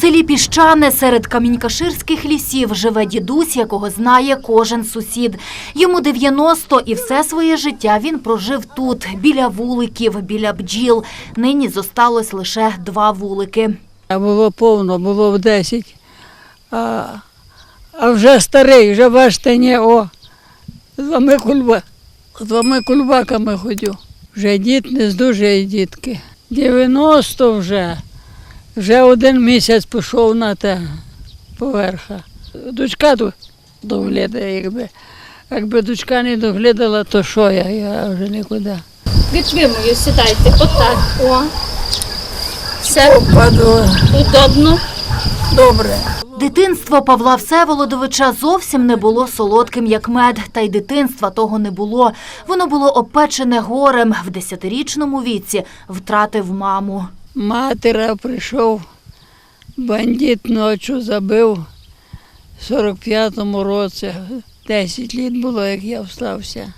селі Піщане серед камінькаширських лісів живе дідусь, якого знає кожен сусід. Йому 90 і все своє життя він прожив тут, біля вуликів, біля бджіл. Нині зосталось лише два вулики. Було повно, було в 10. А, а вже старий, вже бачите, ні, о, з двома, кульба, з кульбаками ходю. Вже дід не здужує дітки. 90 вже. Вже один місяць пішов на те поверха. Дочка доглядає, якби. Якби дочка не доглядала, то що я? Я вже нікуди. Витримую, сідайте. Отак. О. Все Паду. удобно. Добре. Дитинство Павла Всеволодовича зовсім не було солодким, як мед, та й дитинства того не було. Воно було опечене горем. В десятирічному віці втратив маму. Матера прийшов, бандит ночі забив в 45-му році. 10 літ було, як я встався.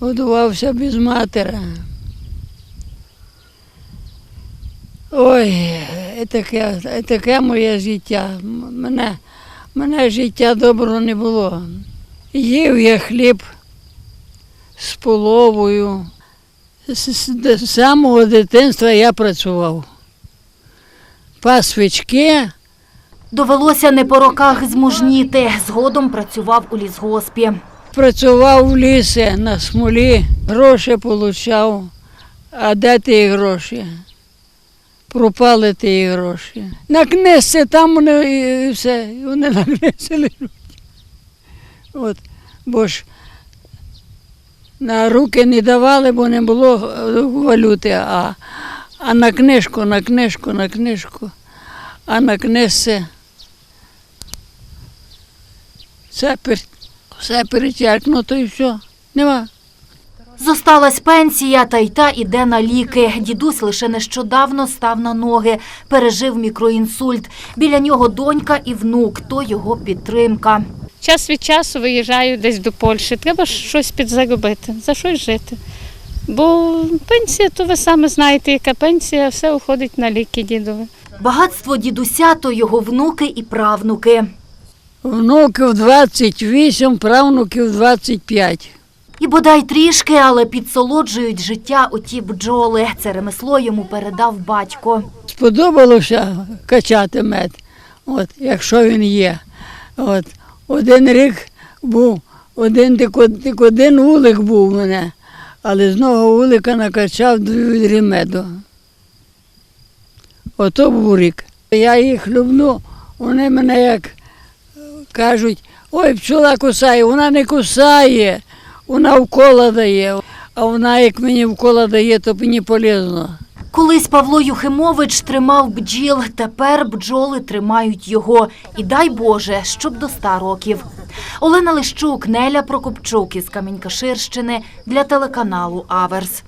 Годувався без матері. Ой, таке, таке моє життя. Мене, мене життя доброго не було. Їв я хліб з половою. З, самого дитинства я працював. Пас свічки, Довелося не по роках змужніти. Згодом працював у лісгоспі. працював в лісі на смолі, гроші получав. А де ті гроші? Пропали ті гроші. На книжці там вони і все, вони на книжці лежать. От, бо ж на руки не давали, бо не було валюти, а, а на книжку, на книжку, на книжку. А на книжці все, пер, все перечеркнуто і все. Нема. Зосталась пенсія, та й та іде на ліки. Дідусь лише нещодавно став на ноги, пережив мікроінсульт. Біля нього донька і внук, то його підтримка. Час від часу виїжджаю десь до Польщі. Треба щось підзаробити, за щось жити. Бо пенсія, то ви саме знаєте, яка пенсія, все уходить на ліки дідові. Багатство дідуся то його внуки і правнуки. Внуків 28, правнуків 25. І бодай трішки, але підсолоджують життя оті бджоли. Це ремесло йому передав батько. Сподобалося качати мед, от, якщо він є. От, один рік був, один, тільки один вулик був у мене, але з одного вулика накачав дві відрі меду. Ото був рік. Я їх люблю, вони мене як кажуть, ой, пчола кусає, вона не кусає, вона вкола дає. А вона, як мені вкола дає, то мені полезно. Колись Павло Юхимович тримав бджіл, тепер бджоли тримають його. І дай Боже, щоб до ста років. Олена Лищук, Неля Прокопчук із Камінькаширщини для телеканалу Аверс.